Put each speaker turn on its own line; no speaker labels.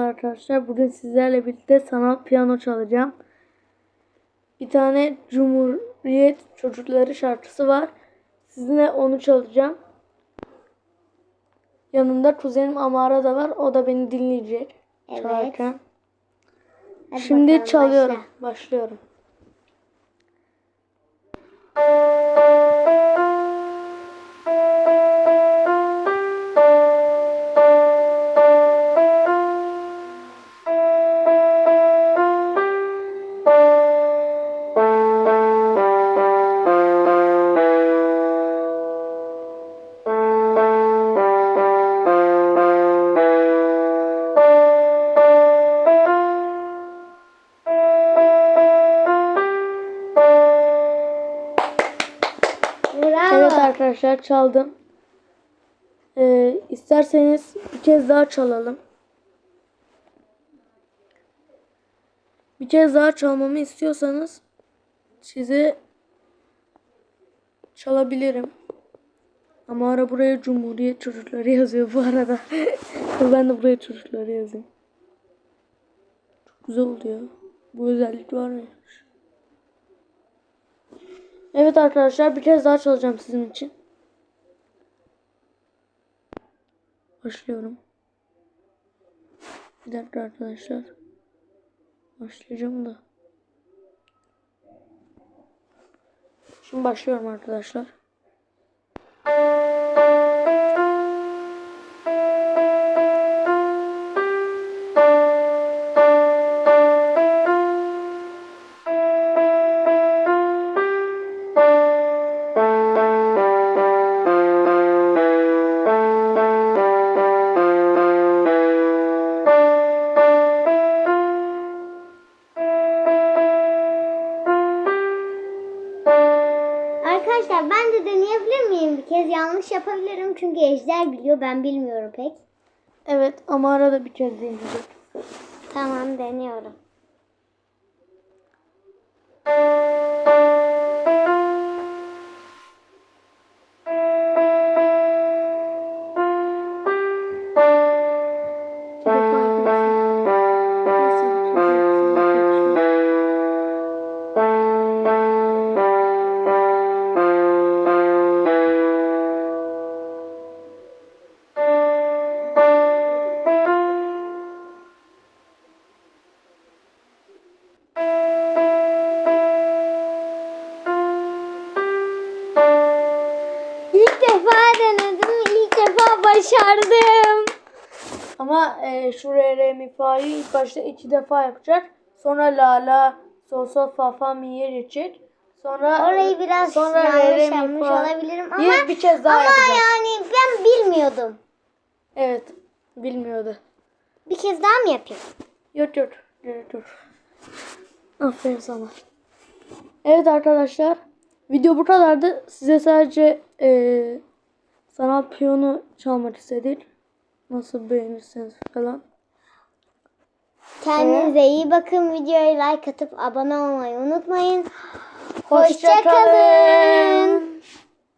Arkadaşlar bugün sizlerle birlikte sanat piyano çalacağım. Bir tane Cumhuriyet Çocukları şarkısı var. Sizinle onu çalacağım. Yanında kuzenim Amara da var. O da beni dinleyecek
Evet.
çalarken.
Hadi
Şimdi
bakalım,
çalıyorum.
başla.
Başlıyorum. Arkadaşlar çaldım. Ee, isterseniz bir kez daha çalalım. Bir kez daha çalmamı istiyorsanız size çalabilirim. Ama ara buraya Cumhuriyet çocukları yazıyor bu arada. ben de buraya çocukları yazayım. Çok güzel oldu ya. Bu özellik var ya. Evet arkadaşlar bir kez daha çalacağım sizin için. Başlıyorum. Bir dakika arkadaşlar. Başlayacağım da. Şimdi başlıyorum arkadaşlar.
Arkadaşlar ben de deneyebilir miyim? Bir kez yanlış yapabilirim çünkü Ejder biliyor ben bilmiyorum pek.
Evet ama arada bir kez deneyeceğim.
Tamam deniyorum. Başardım.
Ama e, şu re, mi fa'yı ilk başta iki defa yapacak. Sonra la la sol sol fa fa mi'ye geçecek. Sonra
Orayı biraz
sonra
yanlış yapmış olabilirim ama
bir, bir kez daha
ama
yapacak.
yani ben bilmiyordum.
Evet. Bilmiyordu.
Bir kez daha mı yapayım?
Yok yok. Yok yok. Aferin sana. Evet arkadaşlar. Video bu kadardı. Size sadece e, sanat piyonu çalmak istedik. Nasıl beğenirseniz falan.
Kendinize iyi bakın. Videoya like atıp abone olmayı unutmayın.
Hoşça
Hoşça kalın.